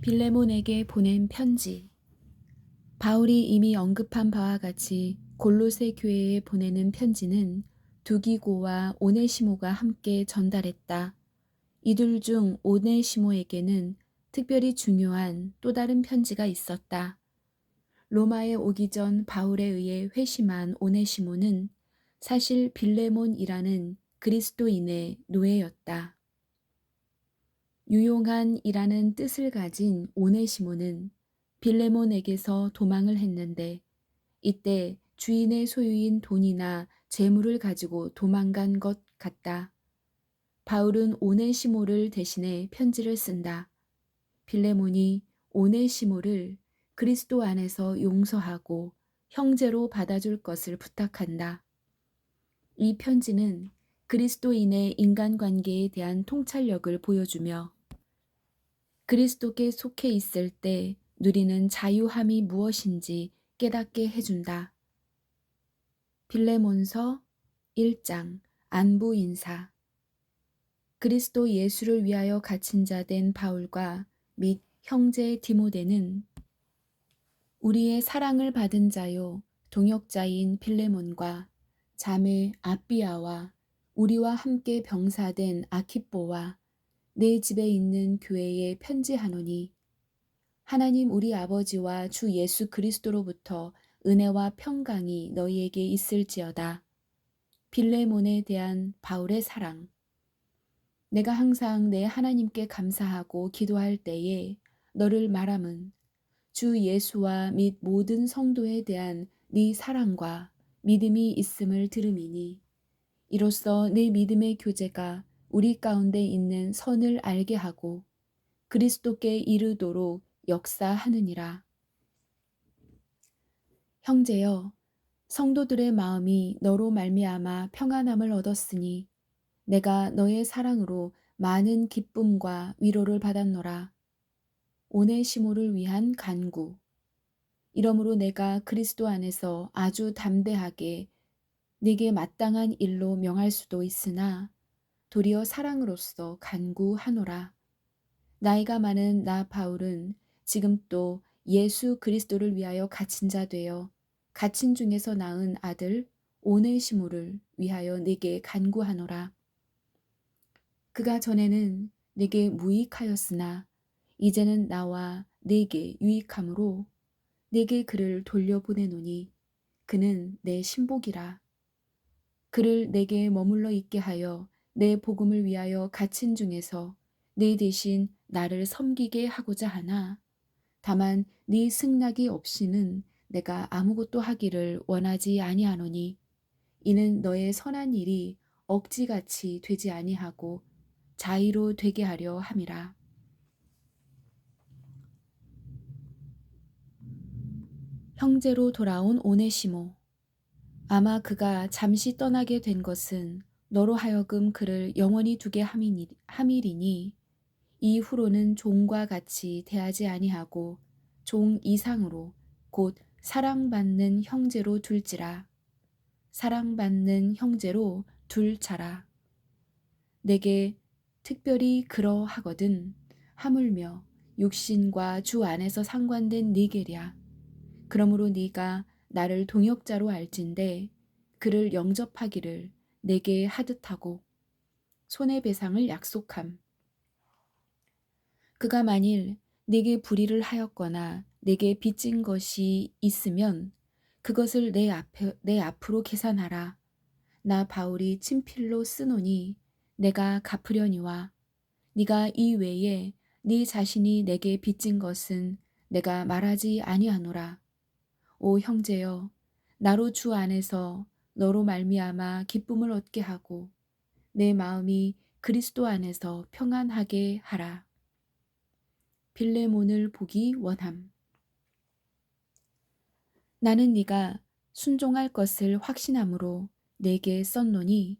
빌레몬에게 보낸 편지. 바울이 이미 언급한 바와 같이 골로새 교회에 보내는 편지는 두기고와 오네시모가 함께 전달했다. 이들 중 오네시모에게는 특별히 중요한 또 다른 편지가 있었다. 로마에 오기 전 바울에 의해 회심한 오네시모는 사실 빌레몬이라는 그리스도인의 노예였다. 유용한이라는 뜻을 가진 오네시모는 빌레몬에게서 도망을 했는데 이때 주인의 소유인 돈이나 재물을 가지고 도망간 것 같다. 바울은 오네시모를 대신해 편지를 쓴다. 빌레몬이 오네시모를 그리스도 안에서 용서하고 형제로 받아줄 것을 부탁한다. 이 편지는 그리스도인의 인간관계에 대한 통찰력을 보여주며 그리스도께 속해 있을 때 누리는 자유함이 무엇인지 깨닫게 해준다. 빌레몬서 1장 안부 인사 그리스도 예수를 위하여 갇힌 자 된 바울과 및 형제 디모데는 우리의 사랑을 받은 자요 동역자인 빌레몬과 자매 아비아와 우리와 함께 병사된 아키뽀와 내 집에 있는 교회에 편지하노니 하나님 우리 아버지와 주 예수 그리스도로부터 은혜와 평강이 너희에게 있을지어다. 빌레몬에 대한 바울의 사랑. 내가 항상 내 하나님께 감사하고 기도할 때에 너를 말함은 주 예수와 및 모든 성도에 대한 네 사랑과 믿음이 있음을 들음이니 이로써 내 믿음의 교제가 우리 가운데 있는 선을 알게 하고 그리스도께 이르도록 역사하느니라. 형제여, 성도들의 마음이 너로 말미암아 평안함을 얻었으니 내가 너의 사랑으로 많은 기쁨과 위로를 받았노라. 오네시모를 위한 간구. 이러므로 내가 그리스도 안에서 아주 담대하게 네게 마땅한 일로 명할 수도 있으나 도리어 사랑으로서 간구하노라. 나이가 많은 나 바울은 지금 또 예수 그리스도를 위하여 갇힌 자 되어 갇힌 중에서 낳은 아들 오네시모를 위하여 네게 간구하노라. 그가 전에는 네게 무익하였으나 이제는 나와 네게 유익함으로 네게 그를 돌려보내노니 그는 내 신복이라. 그를 내게 머물러 있게 하여 내 복음을 위하여 갇힌 중에서 네 대신 나를 섬기게 하고자 하나 다만 네 승낙이 없이는 내가 아무것도 하기를 원하지 아니하노니 이는 너의 선한 일이 억지같이 되지 아니하고 자의로 되게 하려 함이라. 형제로 돌아온 오네시모. 아마 그가 잠시 떠나게 된 것은 너로 하여금 그를 영원히 두게 함이리니 이후로는 종과 같이 대하지 아니하고 종 이상으로 곧 사랑받는 형제로 둘지라. 사랑받는 형제로 둘 자라. 내게 특별히 그러하거든 하물며 육신과 주 안에서 상관된 네게랴. 그러므로 네가 나를 동역자로 알진대 그를 영접하기를 내게 하듯하고 손해배상을 약속함. 그가 만일 내게 불의를 하였거나 내게 빚진 것이 있으면 그것을 내 앞에 내 앞으로 계산하라. 나 바울이 친필로 쓰노니 내가 갚으려니와 네가 이 외에 네 자신이 내게 빚진 것은 내가 말하지 아니하노라. 오 형제여 나로 주 안에서 너로 말미암아 기쁨을 얻게 하고 내 마음이 그리스도 안에서 평안하게 하라. 빌레몬을 보기 원함. 나는 네가 순종할 것을 확신함으로 내게 썼노니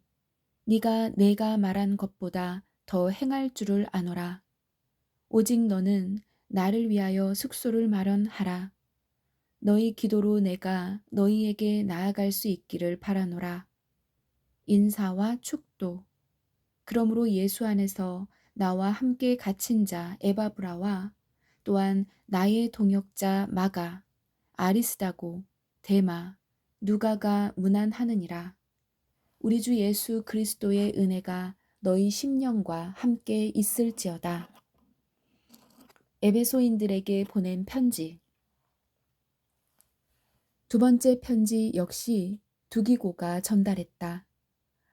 네가 내가 말한 것보다 더 행할 줄을 아노라. 오직 너는 나를 위하여 숙소를 마련하라. 너희 기도로 내가 너희에게 나아갈 수 있기를 바라노라. 인사와 축도. 그러므로 예수 안에서 나와 함께 갇힌 자 에바브라와 또한 나의 동역자 마가, 아리스다고, 데마, 누가가 문안하느니라. 우리 주 예수 그리스도의 은혜가 너희 심령과 함께 있을지어다. 에베소인들에게 보낸 편지. 두 번째 편지 역시 두기고가 전달했다.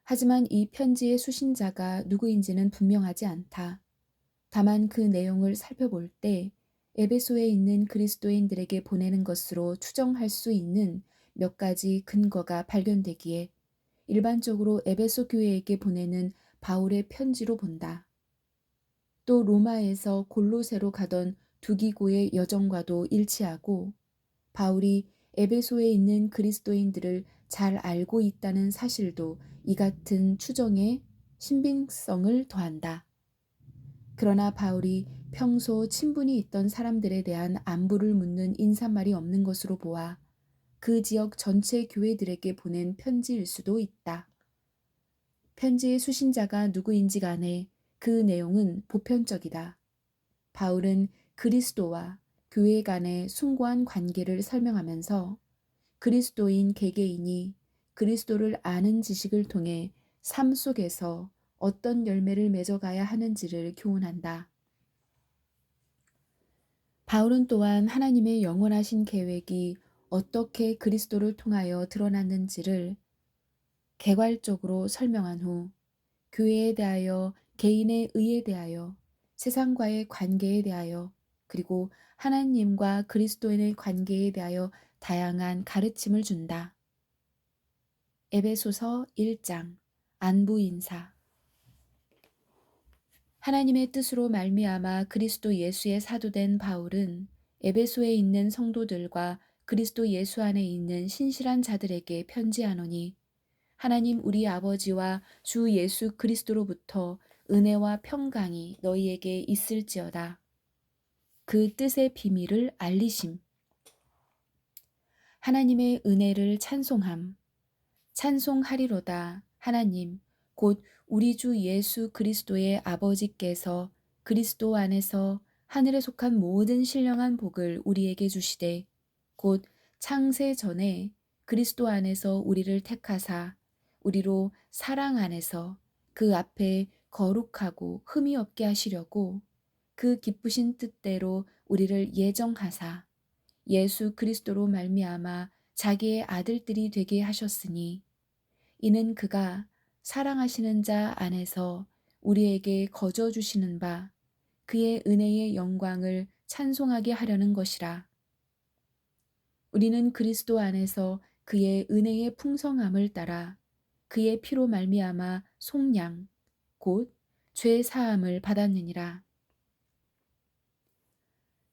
하지만 이 편지의 수신자가 누구인지는 분명하지 않다. 다만 그 내용을 살펴볼 때 에베소에 있는 그리스도인들에게 보내는 것으로 추정할 수 있는 몇 가지 근거가 발견되기에 일반적으로 에베소 교회에게 보내는 바울의 편지로 본다. 또 로마에서 골로새로 가던 두기고의 여정과도 일치하고 바울이 에베소에 있는 그리스도인들을 잘 알고 있다는 사실도 이 같은 추정에 신빙성을 더한다. 그러나 바울이 평소 친분이 있던 사람들에 대한 안부를 묻는 인사말이 없는 것으로 보아 그 지역 전체 교회들에게 보낸 편지일 수도 있다. 편지의 수신자가 누구인지 간에 그 내용은 보편적이다. 바울은 그리스도와 교회 간의 숭고한 관계를 설명하면서 그리스도인 개개인이 그리스도를 아는 지식을 통해 삶 속에서 어떤 열매를 맺어가야 하는지를 교훈한다. 바울은 또한 하나님의 영원하신 계획이 어떻게 그리스도를 통하여 드러났는지를 개괄적으로 설명한 후 교회에 대하여 개인의 의에 대하여 세상과의 관계에 대하여 그리고 하나님과 그리스도인의 관계에 대하여 다양한 가르침을 준다. 에베소서 1장 안부 인사 하나님의 뜻으로 말미암아 그리스도 예수의 사도된 바울은 에베소에 있는 성도들과 그리스도 예수 안에 있는 신실한 자들에게 편지하노니 하나님 우리 아버지와 주 예수 그리스도로부터 은혜와 평강이 너희에게 있을지어다. 그 뜻의 비밀을 알리심. 하나님의 은혜를 찬송함. 찬송하리로다. 하나님, 곧 우리 주 예수 그리스도의 아버지께서 그리스도 안에서 하늘에 속한 모든 신령한 복을 우리에게 주시되 곧 창세 전에 그리스도 안에서 우리를 택하사 우리로 사랑 안에서 그 앞에 거룩하고 흠이 없게 하시려고 그 기쁘신 뜻대로 우리를 예정하사 예수 그리스도로 말미암아 자기의 아들들이 되게 하셨으니 이는 그가 사랑하시는 자 안에서 우리에게 거저 주시는 바 그의 은혜의 영광을 찬송하게 하려는 것이라. 우리는 그리스도 안에서 그의 은혜의 풍성함을 따라 그의 피로 말미암아 속량 곧 죄 사함을 받았느니라.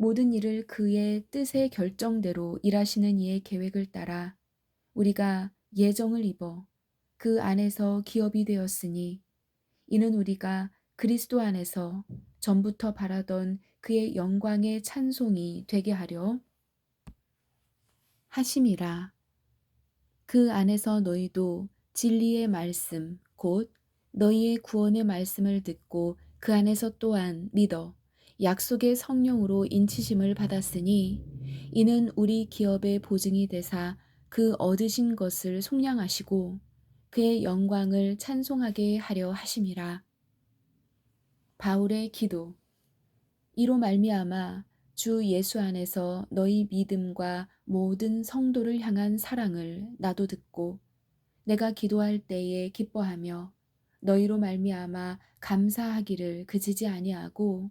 모든 일을 그의 뜻의 결정대로 일하시는 이의 계획을 따라 우리가 예정을 입어 그 안에서 기업이 되었으니 이는 우리가 그리스도 안에서 전부터 바라던 그의 영광의 찬송이 되게 하려 하심이라. 그 안에서 너희도 진리의 말씀, 곧 너희의 구원의 말씀을 듣고 그 안에서 또한 믿어 약속의 성령으로 인치심을 받았으니 이는 우리 기업의 보증이 되사 그 얻으신 것을 속량하시고 그의 영광을 찬송하게 하려 하심이라. 바울의 기도 이로 말미암아 주 예수 안에서 너희 믿음과 모든 성도를 향한 사랑을 나도 듣고 내가 기도할 때에 기뻐하며 너희로 말미암아 감사하기를 그지지 아니하고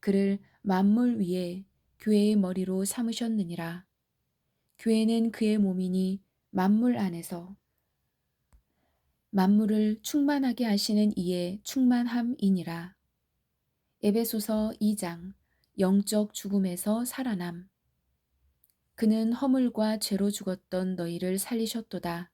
그를 만물 위에 교회의 머리로 삼으셨느니라. 교회는 그의 몸이니 만물 안에서 만물을 충만하게 하시는 이의 충만함이니라. 에베소서 2장 영적 죽음에서 살아남. 그는 허물과 죄로 죽었던 너희를 살리셨도다.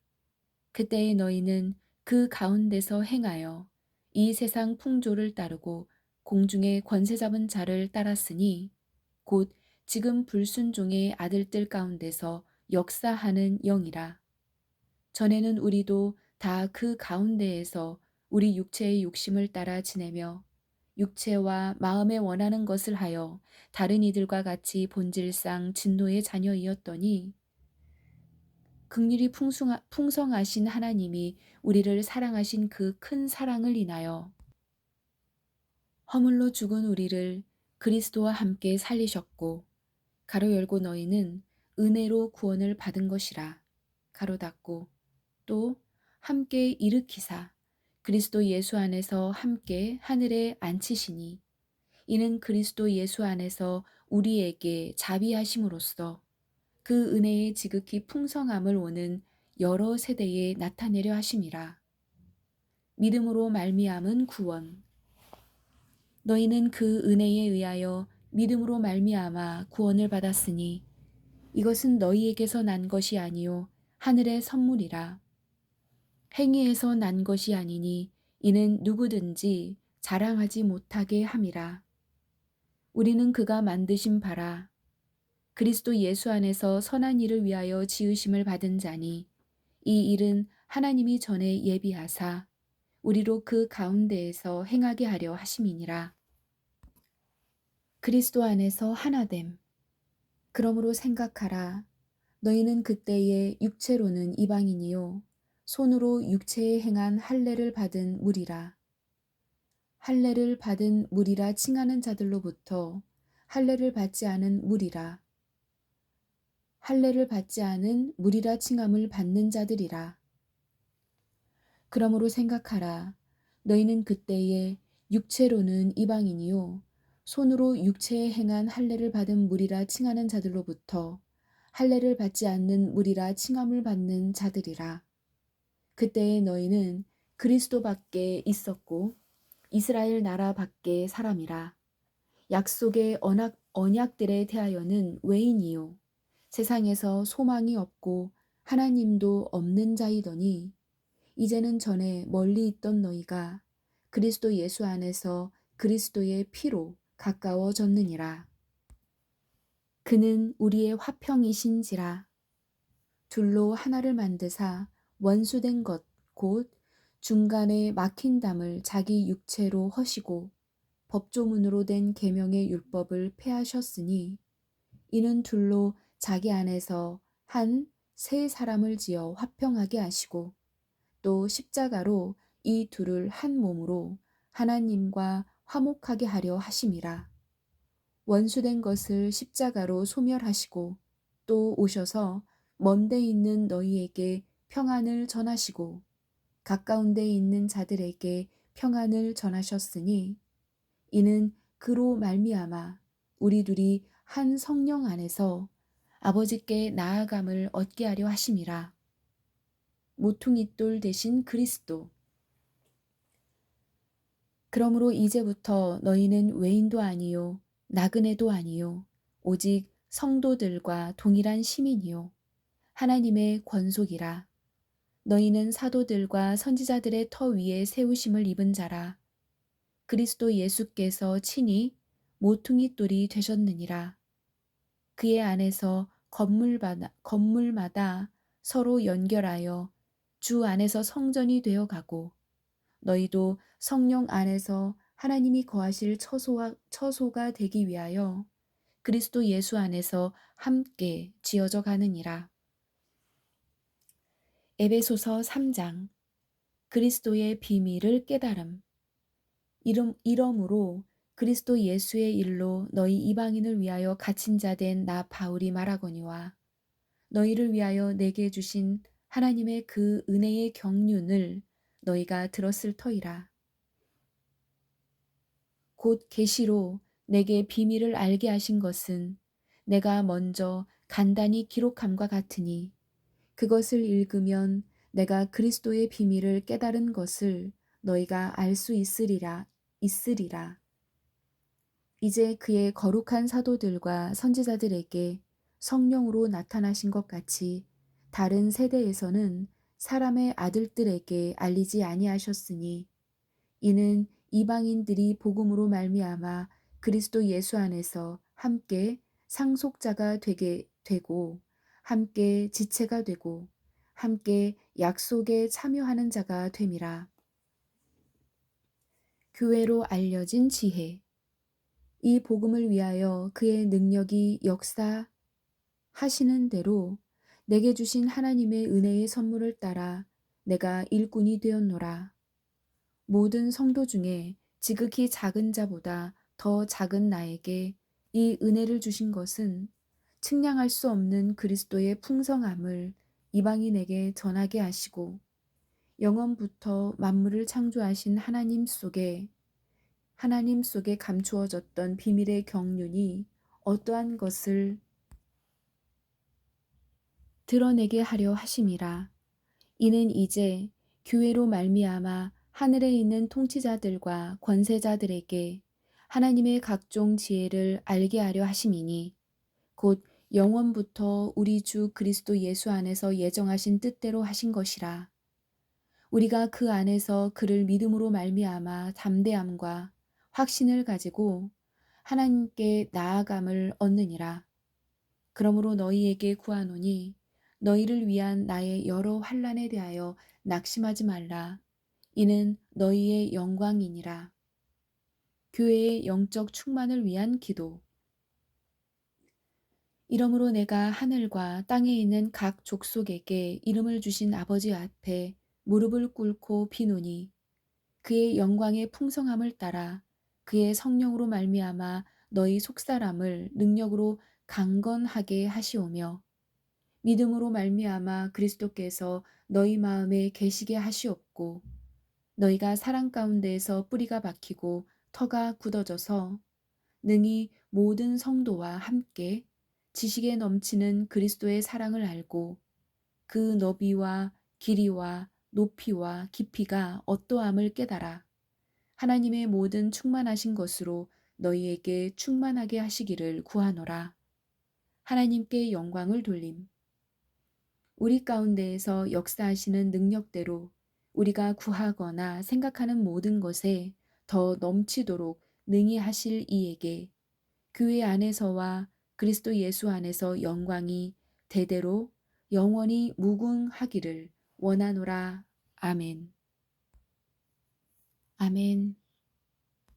그때의 너희는 그 가운데서 행하여 이 세상 풍조를 따르고 공중의 권세 잡은 자를 따랐으니 곧 지금 불순종의 아들들 가운데서 역사하는 영이라. 전에는 우리도 다 그 가운데에서 우리 육체의 욕심을 따라 지내며 육체와 마음에 원하는 것을 하여 다른 이들과 같이 본질상 진노의 자녀이었더니 극률이 풍성하, 풍성하신 하나님이 우리를 사랑하신 그 큰 사랑을 인하여 허물로 죽은 우리를 그리스도와 함께 살리셨고 가로 열고 너희는 은혜로 구원을 받은 것이라 가로 닫고 또 함께 일으키사 그리스도 예수 안에서 함께 하늘에 앉히시니 이는 그리스도 예수 안에서 우리에게 자비하심으로써 그 은혜의 지극히 풍성함을 오는 여러 세대에 나타내려 하심이라. 믿음으로 말미암은 구원. 너희는 그 은혜에 의하여 믿음으로 말미암아 구원을 받았으니 이것은 너희에게서 난 것이 아니요 하늘의 선물이라. 행위에서 난 것이 아니니 이는 누구든지 자랑하지 못하게 함이라. 우리는 그가 만드신 바라. 그리스도 예수 안에서 선한 일을 위하여 지으심을 받은 자니 이 일은 하나님이 전에 예비하사 우리로 그 가운데에서 행하게 하려 하심이니라. 그리스도 안에서 하나됨. 그러므로 생각하라. 너희는 그때에 육체로는 이방인이요 손으로 육체에 행한 할례를 받은 무리라. 할례를 받은 무리라 칭하는 자들로부터 할례를 받지 않은 무리라. 할례를 받지 않은 무리라 칭함을 받는 자들이라. 그러므로 생각하라. 너희는 그때에 육체로는 이방인이요 손으로 육체에 행한 할례를 받은 무리라 칭하는 자들로부터 할례를 받지 않는 무리라 칭함을 받는 자들이라. 그때에 너희는 그리스도 밖에 있었고 이스라엘 나라 밖에 사람이라. 약속의 언약, 언약들에 대하여는 외인이요. 세상에서 소망이 없고 하나님도 없는 자이더니 이제는 전에 멀리 있던 너희가 그리스도 예수 안에서 그리스도의 피로 가까워졌느니라. 그는 우리의 화평이신지라 둘로 하나를 만드사 원수된 것 곧 중간에 막힌 담을 자기 육체로 허시고 법조문으로 된 계명의 율법을 폐하셨으니 이는 둘로 자기 안에서 한 세 사람을 지어 화평하게 하시고 또 십자가로 이 둘을 한 몸으로 하나님과 화목하게 하려 하심이라. 원수된 것을 십자가로 소멸하시고 또 오셔서 먼데 있는 너희에게 평안을 전하시고 가까운 데 있는 자들에게 평안을 전하셨으니 이는 그로 말미암아 우리 둘이 한 성령 안에서 아버지께 나아감을 얻게 하려 하심이라. 모퉁이 돌 대신 그리스도. 그러므로 이제부터 너희는 외인도 아니요 나그네도 아니요 오직 성도들과 동일한 시민이요 하나님의 권속이라. 너희는 사도들과 선지자들의 터 위에 세우심을 입은 자라. 그리스도 예수께서 친히 모퉁이 돌이 되셨느니라. 그의 안에서 건물마다, 건물마다 서로 연결하여 주 안에서 성전이 되어 가고 너희도 성령 안에서 하나님이 거하실 처소와, 처소가 되기 위하여 그리스도 예수 안에서 함께 지어져 가느니라. 에베소서 3장 그리스도의 비밀을 깨달음 이름, 이러므로 그리스도 예수의 일로 너희 이방인을 위하여 갇힌 자 된 나 바울이 말하거니와 너희를 위하여 내게 주신 하나님의 그 은혜의 경륜을 너희가 들었을 터이라. 곧 계시로 내게 비밀을 알게 하신 것은 내가 먼저 간단히 기록함과 같으니 그것을 읽으면 내가 그리스도의 비밀을 깨달은 것을 너희가 알 수 있으리라 있으리라. 이제 그의 거룩한 사도들과 선지자들에게 성령으로 나타나신 것 같이 다른 세대에서는 사람의 아들들에게 알리지 아니하셨으니 이는 이방인들이 복음으로 말미암아 그리스도 예수 안에서 함께 상속자가 되게 되고 함께 지체가 되고 함께 약속에 참여하는 자가 됨이라. 교회로 알려진 지혜. 이 복음을 위하여 그의 능력이 역사하시는 대로 내게 주신 하나님의 은혜의 선물을 따라 내가 일꾼이 되었노라. 모든 성도 중에 지극히 작은 자보다 더 작은 나에게 이 은혜를 주신 것은 측량할 수 없는 그리스도의 풍성함을 이방인에게 전하게 하시고 영원부터 만물을 창조하신 하나님 속에 하나님 속에 감추어졌던 비밀의 경륜이 어떠한 것을 드러내게 하려 하심이라. 이는 이제 교회로 말미암아 하늘에 있는 통치자들과 권세자들에게 하나님의 각종 지혜를 알게 하려 하심이니 곧 영원부터 우리 주 그리스도 예수 안에서 예정하신 뜻대로 하신 것이라. 우리가 그 안에서 그를 믿음으로 말미암아 담대함과 확신을 가지고 하나님께 나아감을 얻느니라. 그러므로 너희에게 구하노니 너희를 위한 나의 여러 환란에 대하여 낙심하지 말라. 이는 너희의 영광이니라. 교회의 영적 충만을 위한 기도. 이러므로 내가 하늘과 땅에 있는 각 족속에게 이름을 주신 아버지 앞에 무릎을 꿇고 비노니 그의 영광의 풍성함을 따라 그의 성령으로 말미암아 너희 속사람을 능력으로 강건하게 하시오며 믿음으로 말미암아 그리스도께서 너희 마음에 계시게 하시옵고 너희가 사랑 가운데에서 뿌리가 박히고 터가 굳어져서 능히 모든 성도와 함께 지식에 넘치는 그리스도의 사랑을 알고 그 너비와 길이와 높이와 깊이가 어떠함을 깨달아 하나님의 모든 충만하신 것으로 너희에게 충만하게 하시기를 구하노라. 하나님께 영광을 돌림. 우리 가운데에서 역사하시는 능력대로 우리가 구하거나 생각하는 모든 것에 더 넘치도록 능히 하실 이에게 교회 안에서와 그리스도 예수 안에서 영광이 대대로 영원히 무궁하기를 원하노라. 아멘. 아멘.